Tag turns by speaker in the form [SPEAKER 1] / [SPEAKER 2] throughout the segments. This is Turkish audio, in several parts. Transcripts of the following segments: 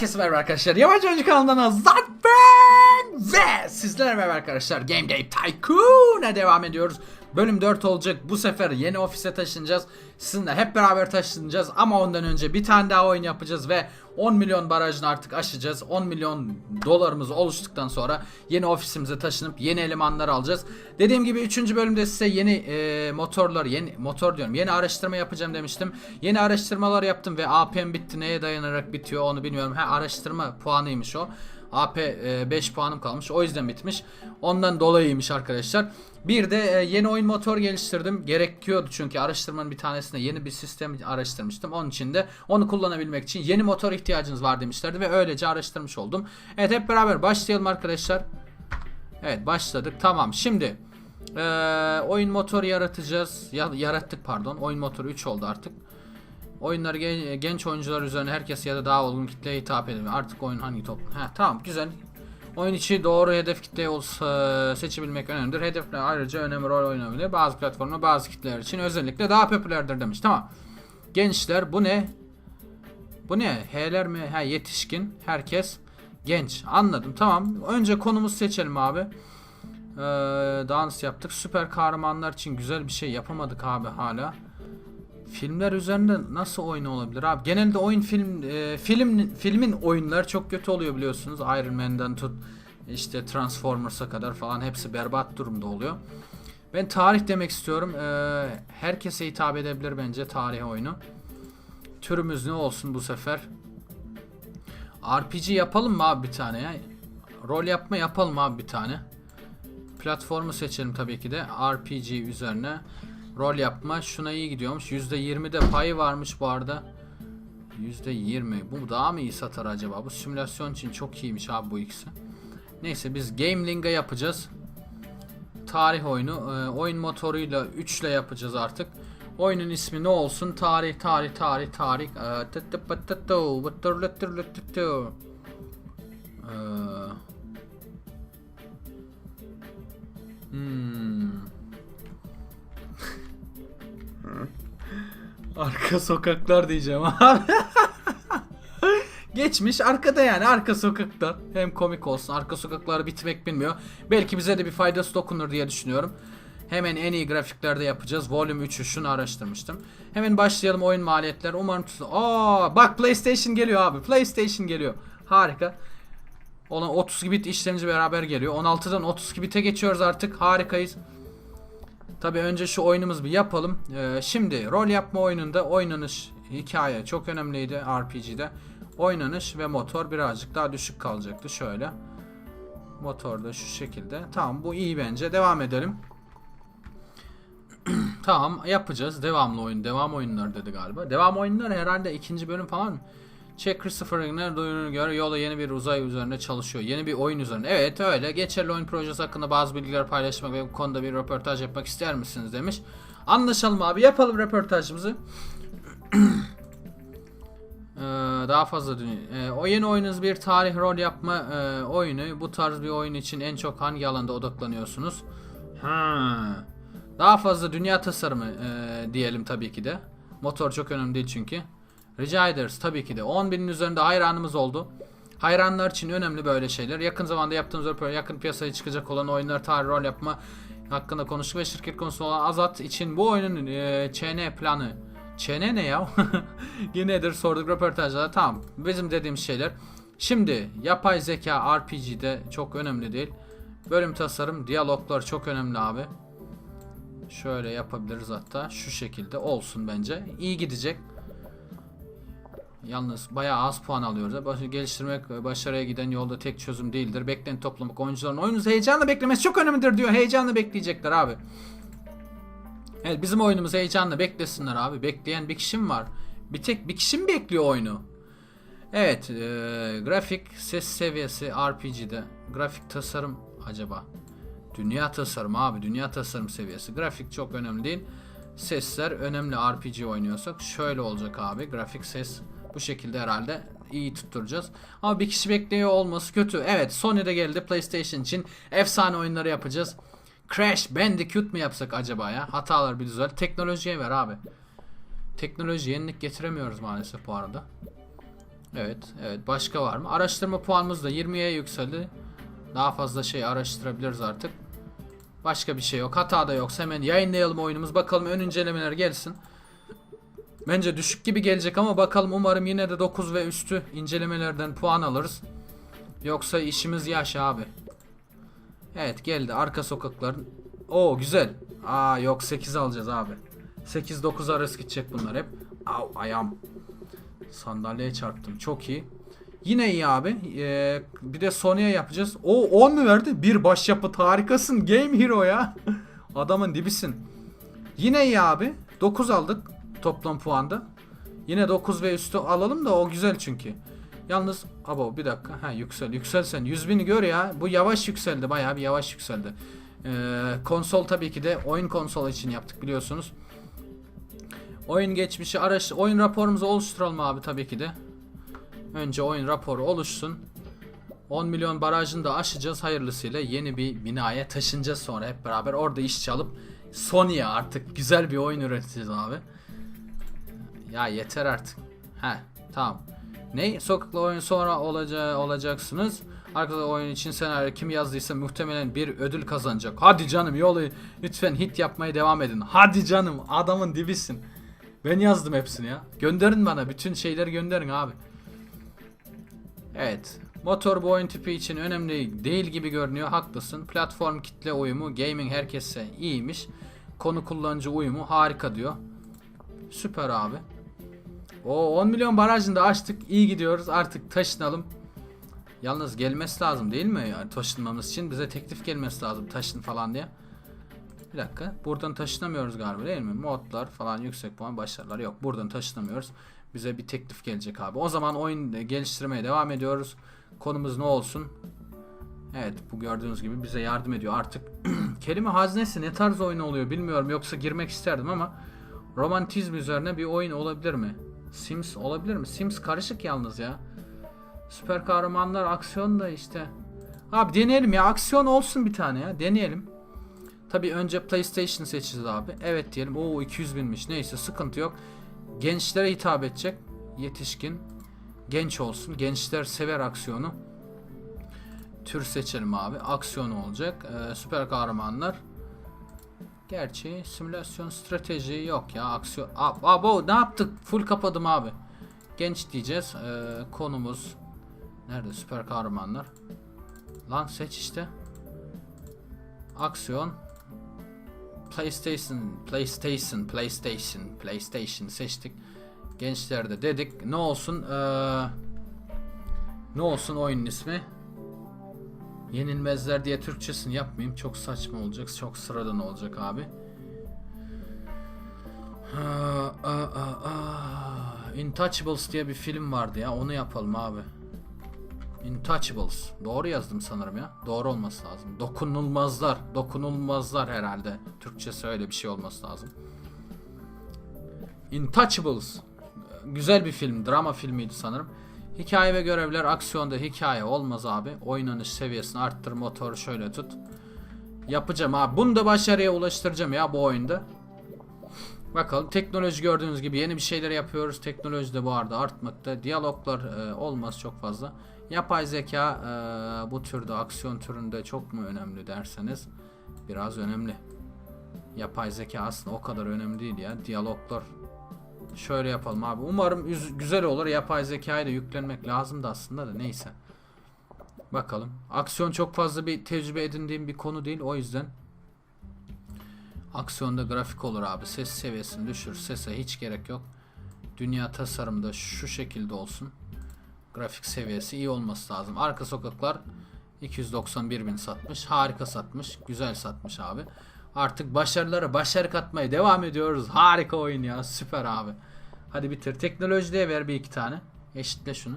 [SPEAKER 1] Herkese merhaba arkadaşlar. Yabancı Oyuncu kanalından Azat ve sizlerle merhaba arkadaşlar. Game Day Tycoon'a devam ediyoruz. Bölüm 4 olacak. Bu sefer yeni ofise taşınacağız. Sizinle hep beraber taşınacağız. Ama ondan önce bir tane daha oyun yapacağız ve 10 milyon barajını artık aşacağız. 10 milyon dolarımız oluştuktan sonra yeni ofisimize taşınıp yeni elemanlar alacağız. Dediğim gibi 3. bölümde size yeni e, motorlar, yeni motor diyorum. Yeni araştırma yapacağım demiştim. Yeni araştırmalar yaptım ve AP'm bitti. Neye dayanarak bitiyor onu bilmiyorum. Ha araştırma puanıymış o. AP 5 puanım kalmış. O yüzden bitmiş. Ondan dolayıymış arkadaşlar. Bir de e, yeni oyun motor geliştirdim. Gerekiyordu çünkü araştırmanın bir tanesinde yeni bir sistem araştırmıştım. Onun için de onu kullanabilmek için yeni motor ihtiyacınız var demişlerdi ve öylece araştırmış oldum. Evet hep beraber başlayalım arkadaşlar. Evet başladık. Tamam şimdi e, oyun motoru yaratacağız. Ya, yarattık pardon. Oyun motoru 3 oldu artık. Oyunları gen- genç oyuncular üzerine herkes ya da daha olgun kitleye hitap edemiyor. Artık oyun hangi toplum? Ha tamam güzel. Oyun içi doğru hedef kitleyi olsa seçebilmek önemlidir. Hedefler ayrıca önemli rol oynayabilir. Bazı platformlar bazı kitleler için özellikle daha popülerdir demiş. Tamam. Gençler bu ne? Bu ne? H'ler mi? Ha yetişkin. Herkes genç. Anladım. Tamam. Önce konumuzu seçelim abi. Ee, dans yaptık. Süper kahramanlar için güzel bir şey yapamadık abi hala. Filmler üzerinde nasıl oyun olabilir abi? Genelde oyun film e, film filmin oyunları çok kötü oluyor biliyorsunuz. Iron Man'den tut işte Transformers'a kadar falan hepsi berbat durumda oluyor. Ben tarih demek istiyorum. Ee, herkese hitap edebilir bence tarih oyunu. Türümüz ne olsun bu sefer? RPG yapalım mı abi bir tane ya? Rol yapma yapalım abi bir tane. Platformu seçelim tabii ki de. RPG üzerine. Rol yapma şuna iyi gidiyormuş. %20 de payı varmış bu arada. %20. Bu daha mı iyi satar acaba? Bu simülasyon için çok iyiymiş abi bu ikisi. Neyse biz Gameling'a yapacağız. Tarih oyunu. Ee, oyun motoruyla 3 ile yapacağız artık. Oyunun ismi ne olsun? Tarih, tarih, tarih, tarih. Ee, tı Arka sokaklar diyeceğim abi. Geçmiş arkada yani arka sokakta. Hem komik olsun arka sokaklar bitmek bilmiyor. Belki bize de bir faydası dokunur diye düşünüyorum. Hemen en iyi grafiklerde yapacağız. Volume 3'ü şunu araştırmıştım. Hemen başlayalım oyun maliyetler. Umarım tut- Aa bak PlayStation geliyor abi. PlayStation geliyor. Harika. Olan 32 bit işlemci beraber geliyor. 16'dan 32 bite geçiyoruz artık. Harikayız. Tabi önce şu oyunumuzu bir yapalım. Ee, şimdi rol yapma oyununda oynanış hikaye çok önemliydi RPG'de. Oynanış ve motor birazcık daha düşük kalacaktı şöyle. Motor da şu şekilde. Tamam bu iyi bence. Devam edelim. tamam yapacağız. Devamlı oyun. Devam oyunları dedi galiba. Devam oyunları herhalde ikinci bölüm falan mı? Check Christopher'ın duyuruna göre yola yeni bir uzay üzerine çalışıyor. Yeni bir oyun üzerine. Evet öyle. Geçerli oyun projesi hakkında bazı bilgiler paylaşmak ve bu konuda bir röportaj yapmak ister misiniz demiş. Anlaşalım abi. Yapalım röportajımızı. Ee, daha fazla dünya. Ee, o yeni oyununuz bir tarih rol yapma e, oyunu. Bu tarz bir oyun için en çok hangi alanda odaklanıyorsunuz? Ha. Daha fazla dünya tasarımı e, diyelim tabii ki de. Motor çok önemli değil çünkü. Rica ederiz tabii ki de. 10 binin üzerinde hayranımız oldu. Hayranlar için önemli böyle şeyler. Yakın zamanda yaptığımız röportaj, yakın piyasaya çıkacak olan oyunlar tarih rol yapma hakkında konuştuk ve şirket konusu olan Azat için bu oyunun e, ÇN planı ÇN ne ya? Nedir sorduk röportajda. Tamam. Bizim dediğimiz şeyler. Şimdi yapay zeka RPG'de çok önemli değil. Bölüm tasarım, diyaloglar çok önemli abi. Şöyle yapabiliriz hatta. Şu şekilde olsun bence. İyi gidecek. Yalnız bayağı az puan alıyoruz. Baş- Geliştirmek ve başarıya giden yolda tek çözüm değildir. Beklenti toplamak oyuncuların oyununuzu heyecanla beklemesi çok önemlidir diyor. Heyecanla bekleyecekler abi. Evet bizim oyunumuzu heyecanla beklesinler abi. Bekleyen bir kişi var? Bir tek bir kişi bekliyor oyunu? Evet, e, grafik ses seviyesi RPG'de. Grafik tasarım acaba? Dünya tasarım abi, dünya tasarım seviyesi. Grafik çok önemli değil. Sesler önemli RPG oynuyorsak. Şöyle olacak abi. Grafik ses bu şekilde herhalde iyi tutturacağız. Ama bir kişi bekliyor olması kötü. Evet Sony'de geldi PlayStation için efsane oyunları yapacağız. Crash Bandicoot mu yapsak acaba ya? Hatalar bir düzel. Teknolojiye ver abi. Teknoloji yenilik getiremiyoruz maalesef bu arada. Evet, evet. Başka var mı? Araştırma puanımız da 20'ye yükseldi. Daha fazla şey araştırabiliriz artık. Başka bir şey yok. Hata da yoksa hemen yayınlayalım oyunumuz. Bakalım ön incelemeler gelsin. Bence düşük gibi gelecek ama bakalım umarım yine de 9 ve üstü incelemelerden puan alırız. Yoksa işimiz yaş abi. Evet geldi arka sokakların. Oo güzel. Aa yok 8 alacağız abi. 8-9 arası gidecek bunlar hep. Au ayağım. Sandalyeye çarptım. Çok iyi. Yine iyi abi. Ee, bir de Sony'e yapacağız. O 10 mu verdi? Bir başyapıt harikasın. Game Hero ya. Adamın dibisin. Yine iyi abi. 9 aldık toplam puanda. Yine 9 ve üstü alalım da o güzel çünkü. Yalnız abo bir dakika. Ha yüksel. Yüksel sen. 100 bini gör ya. Bu yavaş yükseldi. Bayağı bir yavaş yükseldi. Ee, konsol tabii ki de oyun konsol için yaptık biliyorsunuz. Oyun geçmişi araş oyun raporumuzu oluşturalım abi tabii ki de. Önce oyun raporu oluşsun. 10 milyon barajını da aşacağız hayırlısıyla yeni bir binaya taşınacağız sonra hep beraber orada iş çalıp Sony'ye artık güzel bir oyun üreteceğiz abi. Ya yeter artık. He tamam. Ne? Sokakla oyun sonra olaca olacaksınız. Arkadaşlar oyun için senaryo kim yazdıysa muhtemelen bir ödül kazanacak. Hadi canım yolu lütfen hit yapmaya devam edin. Hadi canım adamın dibisin. Ben yazdım hepsini ya. Gönderin bana bütün şeyleri gönderin abi. Evet. Motor bu oyun tipi için önemli değil gibi görünüyor. Haklısın. Platform kitle uyumu, gaming herkese iyiymiş. Konu kullanıcı uyumu harika diyor. Süper abi. O 10 milyon barajını da açtık. İyi gidiyoruz. Artık taşınalım. Yalnız gelmesi lazım değil mi? Yani taşınmamız için bize teklif gelmesi lazım taşın falan diye. Bir dakika. Buradan taşınamıyoruz galiba değil mi? Modlar falan yüksek puan başarılar yok. Buradan taşınamıyoruz. Bize bir teklif gelecek abi. O zaman oyun geliştirmeye devam ediyoruz. Konumuz ne olsun? Evet bu gördüğünüz gibi bize yardım ediyor artık. Kelime haznesi ne tarz oyun oluyor bilmiyorum. Yoksa girmek isterdim ama romantizm üzerine bir oyun olabilir mi? Sims olabilir mi? Sims karışık yalnız ya. Süper kahramanlar aksiyon da işte. Abi deneyelim ya aksiyon olsun bir tane ya deneyelim. Tabi önce PlayStation seçeceğiz abi. Evet diyelim. Oo 200 binmiş. Neyse sıkıntı yok. Gençlere hitap edecek. Yetişkin. Genç olsun. Gençler sever aksiyonu. Tür seçelim abi. Aksiyon olacak. Ee, süper kahramanlar. Gerçi simülasyon strateji yok ya. Aksiyon. Abo ne yaptık? Full kapadım abi. Genç diyeceğiz. Ee, konumuz. Nerede süper kahramanlar? Lan seç işte. Aksiyon. PlayStation, PlayStation, PlayStation, PlayStation seçtik. Gençlerde dedik. Ne olsun? Ee, ne olsun oyunun ismi? Yenilmezler diye Türkçesini yapmayayım. Çok saçma olacak. Çok sıradan olacak abi. Intouchables diye bir film vardı ya. Onu yapalım abi. Intouchables. Doğru yazdım sanırım ya. Doğru olması lazım. Dokunulmazlar. Dokunulmazlar herhalde. Türkçesi öyle bir şey olması lazım. Intouchables. Güzel bir film. Drama filmiydi sanırım. Hikaye ve görevler aksiyonda hikaye olmaz abi. Oynanış seviyesini arttır motoru şöyle tut. Yapacağım abi. Bunu da başarıya ulaştıracağım ya bu oyunda. Bakalım teknoloji gördüğünüz gibi yeni bir şeyler yapıyoruz. Teknoloji de bu arada artmakta. Diyaloglar e, olmaz çok fazla. Yapay zeka e, bu türde aksiyon türünde çok mu önemli derseniz biraz önemli. Yapay zeka aslında o kadar önemli değil ya. Diyaloglar şöyle yapalım abi. Umarım üz- güzel olur. Yapay zekayı da yüklenmek lazım da aslında da neyse. Bakalım. Aksiyon çok fazla bir tecrübe edindiğim bir konu değil. O yüzden aksiyonda grafik olur abi. Ses seviyesini düşür. Sese hiç gerek yok. Dünya tasarımda şu şekilde olsun. Grafik seviyesi iyi olması lazım. Arka sokaklar 291 bin satmış. Harika satmış. Güzel satmış abi. Artık başarılara başarı katmaya devam ediyoruz. Harika oyun ya. Süper abi. Hadi bitir. Teknolojide ver bir iki tane. Eşitle şunu.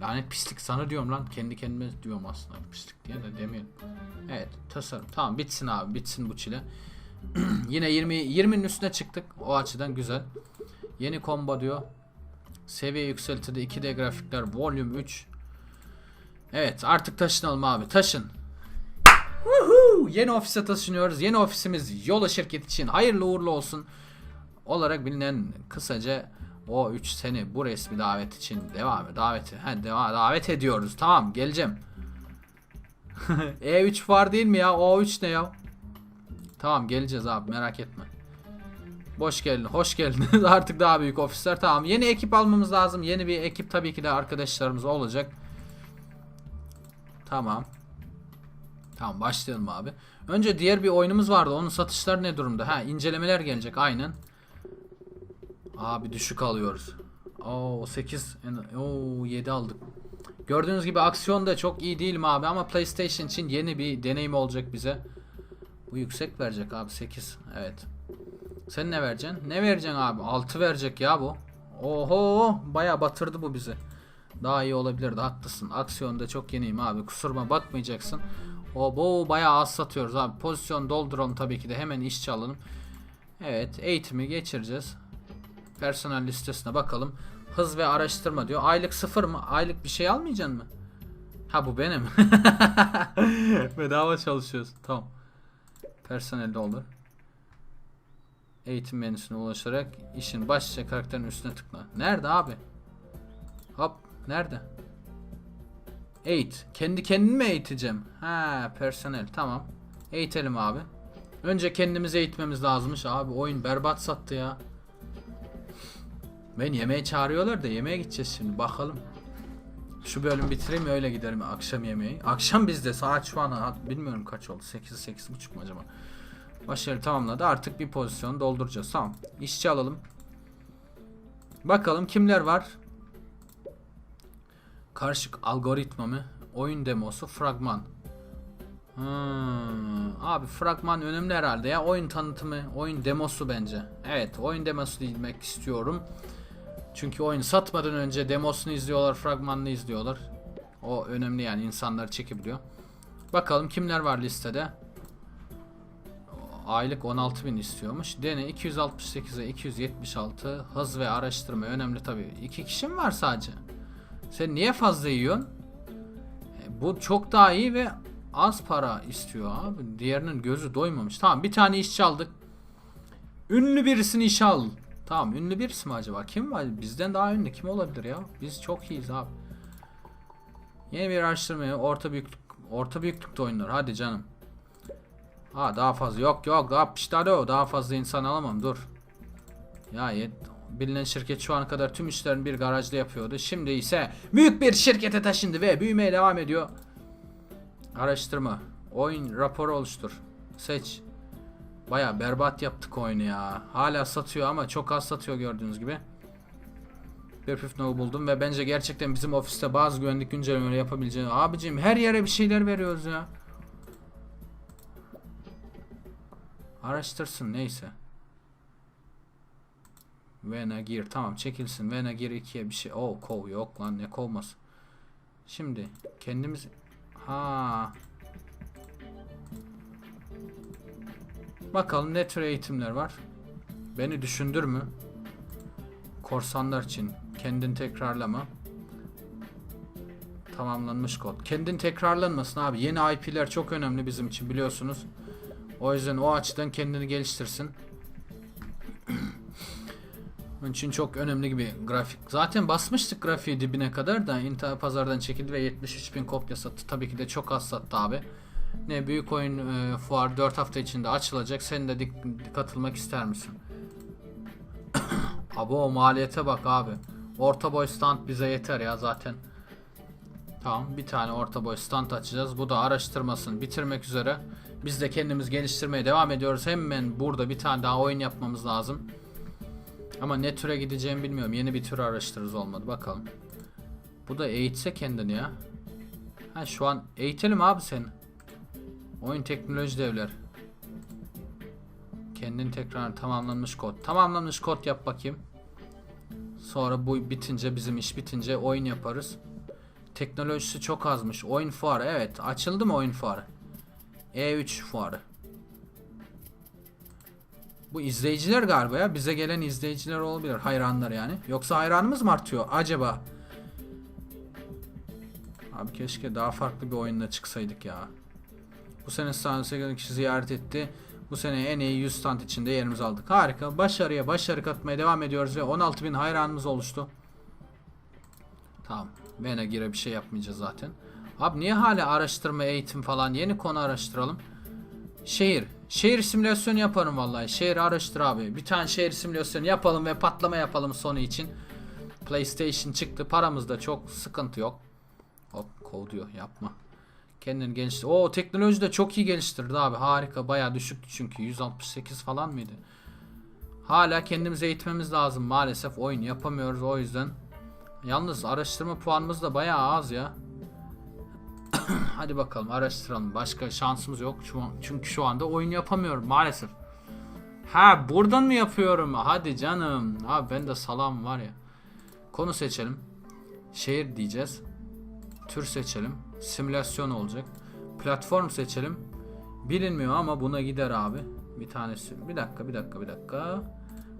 [SPEAKER 1] Lanet pislik sana diyorum lan. Kendi kendime diyorum aslında pislik diye de demiyorum. Evet tasarım. Tamam bitsin abi. Bitsin bu çile. Yine 20 20'nin üstüne çıktık. O açıdan güzel. Yeni combo diyor. Seviye yükseltildi. 2D grafikler. Volume 3. Evet artık taşınalım abi. Taşın. Yeni ofise taşınıyoruz. Yeni ofisimiz Yola şirket için hayırlı uğurlu olsun olarak bilinen kısaca O 3 seni bu resmi davet için devam et. Daveti. Ha, deva- davet ediyoruz. Tamam geleceğim. E3 var değil mi ya? O3 ne ya? Tamam geleceğiz abi merak etme. Boş geldin, hoş geldiniz. Artık daha büyük ofisler. Tamam. Yeni ekip almamız lazım. Yeni bir ekip tabii ki de arkadaşlarımız olacak. Tamam. Tamam başlayalım abi. Önce diğer bir oyunumuz vardı. Onun satışları ne durumda? Ha incelemeler gelecek aynen. Abi düşük alıyoruz. Oo 8 Oo 7 aldık. Gördüğünüz gibi aksiyon da çok iyi değil mi abi ama PlayStation için yeni bir deneyim olacak bize. Bu yüksek verecek abi 8. Evet. Sen ne vereceksin? Ne vereceksin abi? 6 verecek ya bu. Oho baya batırdı bu bizi. Daha iyi olabilirdi haklısın. Aksiyonda çok yeniyim abi. Kusuruma bakmayacaksın. O bu bayağı az satıyoruz abi. Pozisyon dolduralım tabii ki de hemen işçi alalım. Evet eğitimi geçireceğiz. Personel listesine bakalım. Hız ve araştırma diyor. Aylık sıfır mı? Aylık bir şey almayacaksın mı? Ha bu benim. Bedava çalışıyoruz. Tamam. Personel doldur. Eğitim menüsüne ulaşarak işin başlıca karakterin üstüne tıkla. Nerede abi? Hop. Nerede? Eğit. Kendi kendimi mi eğiteceğim? Ha, personel. Tamam. Eğitelim abi. Önce kendimizi eğitmemiz lazımmış abi. Oyun berbat sattı ya. Ben yemeğe çağırıyorlar da yemeğe gideceğiz şimdi. Bakalım. Şu bölüm bitireyim öyle giderim akşam yemeği. Akşam bizde saat şu an bilmiyorum kaç oldu. 8 8.30 mu acaba? Başarı tamamladı. Artık bir pozisyon dolduracağız. Tamam. İşçi alalım. Bakalım kimler var? Karışık algoritma mı? Oyun demosu fragman. Hmm, abi fragman önemli herhalde ya. Oyun tanıtımı, oyun demosu bence. Evet, oyun demosu demek istiyorum. Çünkü oyun satmadan önce demosunu izliyorlar, fragmanını izliyorlar. O önemli yani insanlar çekebiliyor. Bakalım kimler var listede. Aylık 16.000 istiyormuş. Dene 268'e 276. Hız ve araştırma önemli tabii. İki kişi mi var sadece? Sen niye fazla yiyorsun? E, bu çok daha iyi ve az para istiyor abi. Diğerinin gözü doymamış. Tamam bir tane işçi aldık. Ünlü birisini işe al. Tamam ünlü birisi mi acaba? Kim var? Bizden daha ünlü kim olabilir ya? Biz çok iyiyiz abi. Yeni bir araştırmaya orta büyüklük orta büyüklükte oyunlar. Hadi canım. Ha daha fazla yok yok daha piştade o daha fazla insan alamam dur. Ya yet bilinen şirket şu ana kadar tüm işlerini bir garajda yapıyordu. Şimdi ise büyük bir şirkete taşındı ve büyümeye devam ediyor. Araştırma. Oyun raporu oluştur. Seç. Baya berbat yaptık oyunu ya. Hala satıyor ama çok az satıyor gördüğünüz gibi. Bir püf nokta buldum ve bence gerçekten bizim ofiste bazı güvenlik güncellemeleri yapabileceğini. Abicim her yere bir şeyler veriyoruz ya. Araştırsın neyse. Vena gir tamam çekilsin. Vena gir 2'ye bir şey. Oo kov yok lan ne kovması. Şimdi kendimiz ha Bakalım ne tür eğitimler var. Beni düşündür mü? Korsanlar için kendin tekrarlama. Tamamlanmış kod. Kendin tekrarlanmasın abi. Yeni IP'ler çok önemli bizim için biliyorsunuz. O yüzden o açıdan kendini geliştirsin. Onun için çok önemli gibi grafik. Zaten basmıştık grafiği dibine kadar da internet pazardan çekildi ve 73 bin kopya sattı. Tabii ki de çok az sattı abi. Ne büyük oyun e, fuar 4 hafta içinde açılacak. Sen de dik- katılmak ister misin? Abo maliyete bak abi. Orta boy stand bize yeter ya zaten. Tamam bir tane orta boy stand açacağız. Bu da araştırmasını bitirmek üzere. Biz de kendimiz geliştirmeye devam ediyoruz. Hemen burada bir tane daha oyun yapmamız lazım. Ama ne türe gideceğimi bilmiyorum. Yeni bir tür araştırırız olmadı. Bakalım. Bu da eğitse kendini ya. Ha şu an eğitelim abi seni. Oyun teknoloji devler. Kendin tekrar tamamlanmış kod. Tamamlanmış kod yap bakayım. Sonra bu bitince bizim iş bitince oyun yaparız. Teknolojisi çok azmış. Oyun fuarı evet. Açıldı mı oyun fuarı? E3 fuarı. Bu izleyiciler galiba ya. Bize gelen izleyiciler olabilir. Hayranlar yani. Yoksa hayranımız mı artıyor acaba? Abi keşke daha farklı bir oyunla çıksaydık ya. Bu sene gelen kişi ziyaret etti. Bu sene en iyi 100 stand içinde yerimizi aldık. Harika. Başarıya başarı katmaya devam ediyoruz ve 16.000 hayranımız oluştu. Tamam. Vena gire bir şey yapmayacağız zaten. Abi niye hala araştırma, eğitim falan yeni konu araştıralım? Şehir. Şehir simülasyonu yaparım vallahi. Şehir araştır abi. Bir tane şehir simülasyonu yapalım ve patlama yapalım sonu için. PlayStation çıktı. Paramız da çok sıkıntı yok. Hop kov diyor yapma. Kendini geliştir. Oo teknoloji de çok iyi geliştirdi abi. Harika. Bayağı düşüktü çünkü. 168 falan mıydı? Hala kendimize eğitmemiz lazım. Maalesef oyun yapamıyoruz o yüzden. Yalnız araştırma puanımız da bayağı az ya. Hadi bakalım araştıralım. Başka şansımız yok. Çünkü şu anda oyun yapamıyorum maalesef. Ha buradan mı yapıyorum? Hadi canım. Abi ben de salam var ya. Konu seçelim. Şehir diyeceğiz. Tür seçelim. Simülasyon olacak. Platform seçelim. Bilinmiyor ama buna gider abi. Bir tanesi. Bir dakika, bir dakika, bir dakika.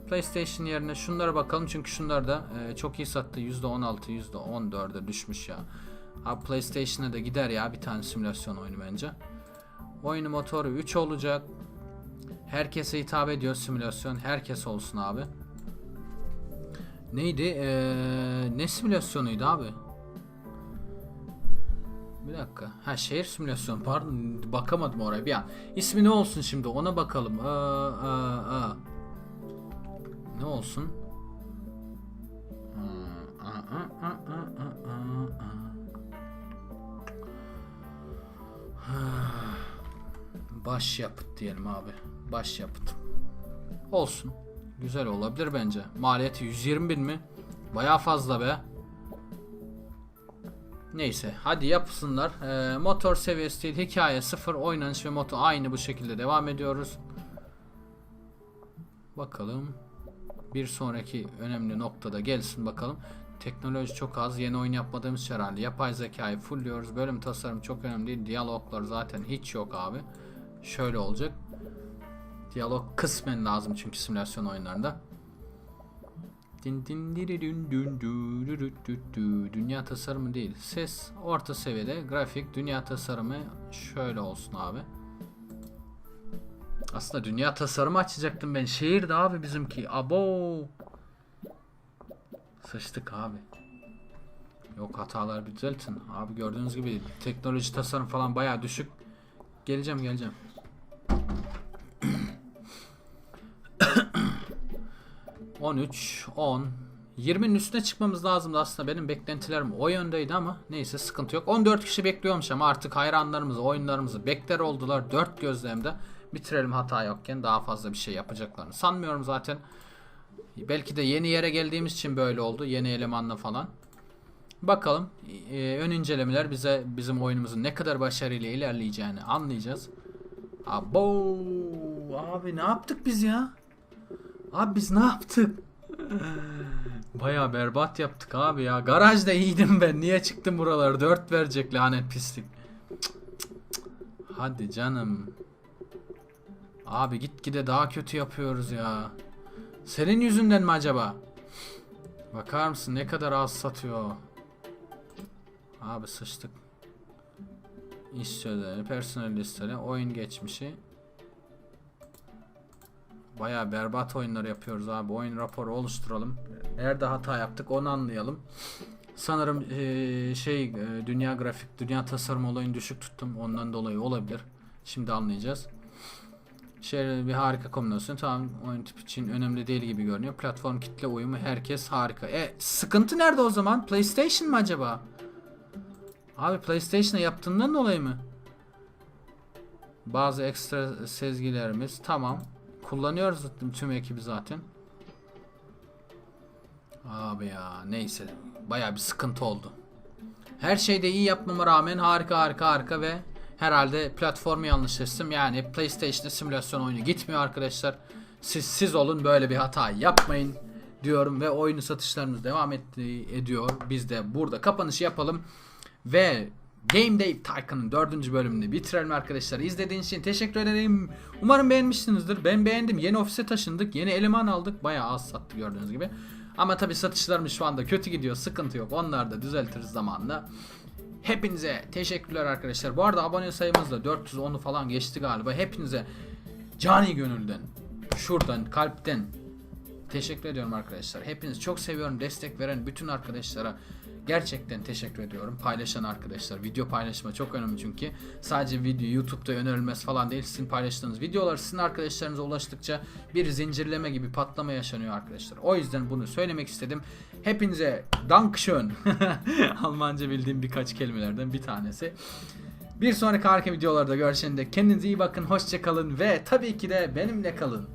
[SPEAKER 1] PlayStation yerine şunlara bakalım çünkü şunlar da e, çok iyi sattı. %16, %14'e düşmüş ya. Abi PlayStation'a da gider ya bir tane simülasyon oyunu bence. Oyunu motoru 3 olacak. Herkese hitap ediyor simülasyon. Herkes olsun abi. Neydi? Ee, ne simülasyonuydu abi? Bir dakika. Ha şehir simülasyonu pardon bakamadım oraya bir an. İsmi ne olsun şimdi ona bakalım. Aa, aa, aa. Ne olsun? Aa, aa, aa, aa, Baş yapıt diyelim abi. Baş yapıt. Olsun. Güzel olabilir bence. Maliyeti 120 bin mi? Baya fazla be. Neyse hadi yapsınlar. Ee, motor seviyesi değil hikaye sıfır oynanış ve motor aynı bu şekilde devam ediyoruz. Bakalım. Bir sonraki önemli noktada gelsin bakalım. Teknoloji çok az. Yeni oyun yapmadığımız herhalde. Yapay zekayı fullliyoruz. Bölüm tasarım çok önemli değil. Diyaloglar zaten hiç yok abi. Şöyle olacak. Diyalog kısmen lazım çünkü simülasyon oyunlarında. Din din diri dün dün dü dü dü dü dü. Dünya tasarımı değil. Ses orta seviyede. Grafik dünya tasarımı şöyle olsun abi. Aslında dünya tasarımı açacaktım ben. Şehirde abi bizimki. Abo. Sıçtık abi. Yok hatalar bir düzeltin. Abi gördüğünüz gibi teknoloji tasarım falan bayağı düşük. Geleceğim geleceğim. On üç, on, 20'nin üstüne çıkmamız lazımdı aslında. Benim beklentilerim o yöndeydi ama neyse sıkıntı yok. 14 kişi bekliyormuş ama artık hayranlarımızı, oyunlarımızı bekler oldular. 4 gözlemde bitirelim hata yokken daha fazla bir şey yapacaklarını sanmıyorum zaten. Belki de yeni yere geldiğimiz için böyle oldu. Yeni elemanla falan. Bakalım e, ön incelemeler bize bizim oyunumuzun ne kadar başarıyla ilerleyeceğini anlayacağız. Abo abi ne yaptık biz ya? Abi biz ne yaptık? Baya berbat yaptık abi ya. Garajda iyiydim ben. Niye çıktım buralara? 4 verecek lanet pislik. Hadi canım. Abi gitgide daha kötü yapıyoruz ya. Senin yüzünden mi acaba? Bakar mısın ne kadar az satıyor. Abi sıçtık. İş sözleri, personel listeleri, oyun geçmişi. Baya berbat oyunlar yapıyoruz abi. Oyun raporu oluşturalım. Nerede hata yaptık onu anlayalım. Sanırım eee, şey eee, dünya grafik, dünya tasarım olayını düşük tuttum. Ondan dolayı olabilir. Şimdi anlayacağız. Şey bir harika kombinasyon. Tamam oyun tipi için önemli değil gibi görünüyor. Platform kitle uyumu herkes harika. E sıkıntı nerede o zaman? PlayStation mı acaba? Abi PlayStation'a yaptığından dolayı mı? Bazı ekstra sezgilerimiz tamam. Kullanıyoruz tüm ekibi zaten. Abi ya neyse. Baya bir sıkıntı oldu. Her şeyde iyi yapmama rağmen harika harika harika ve herhalde platformu yanlış seçtim. Yani PlayStation'da simülasyon oyunu gitmiyor arkadaşlar. Siz siz olun böyle bir hata yapmayın diyorum ve oyunu satışlarımız devam etti, ediyor. Biz de burada kapanışı yapalım ve Game Day Tycoon'un dördüncü bölümünü bitirelim arkadaşlar. İzlediğiniz için teşekkür ederim. Umarım beğenmişsinizdir. Ben beğendim. Yeni ofise taşındık. Yeni eleman aldık. Bayağı az sattı gördüğünüz gibi. Ama tabi satışlarımız şu anda kötü gidiyor. Sıkıntı yok. Onları da düzeltiriz zamanla. Hepinize teşekkürler arkadaşlar. Bu arada abone sayımız da 410'u falan geçti galiba. Hepinize cani gönülden, şuradan, kalpten teşekkür ediyorum arkadaşlar. Hepinizi çok seviyorum. Destek veren bütün arkadaşlara gerçekten teşekkür ediyorum. Paylaşan arkadaşlar. Video paylaşma çok önemli çünkü. Sadece video YouTube'da önerilmez falan değil. Sizin paylaştığınız videolar sizin arkadaşlarınıza ulaştıkça bir zincirleme gibi patlama yaşanıyor arkadaşlar. O yüzden bunu söylemek istedim. Hepinize Dankeschön. Almanca bildiğim birkaç kelimelerden bir tanesi. Bir sonraki harika videolarda görüşene kendinize iyi bakın, hoşça kalın ve tabii ki de benimle kalın.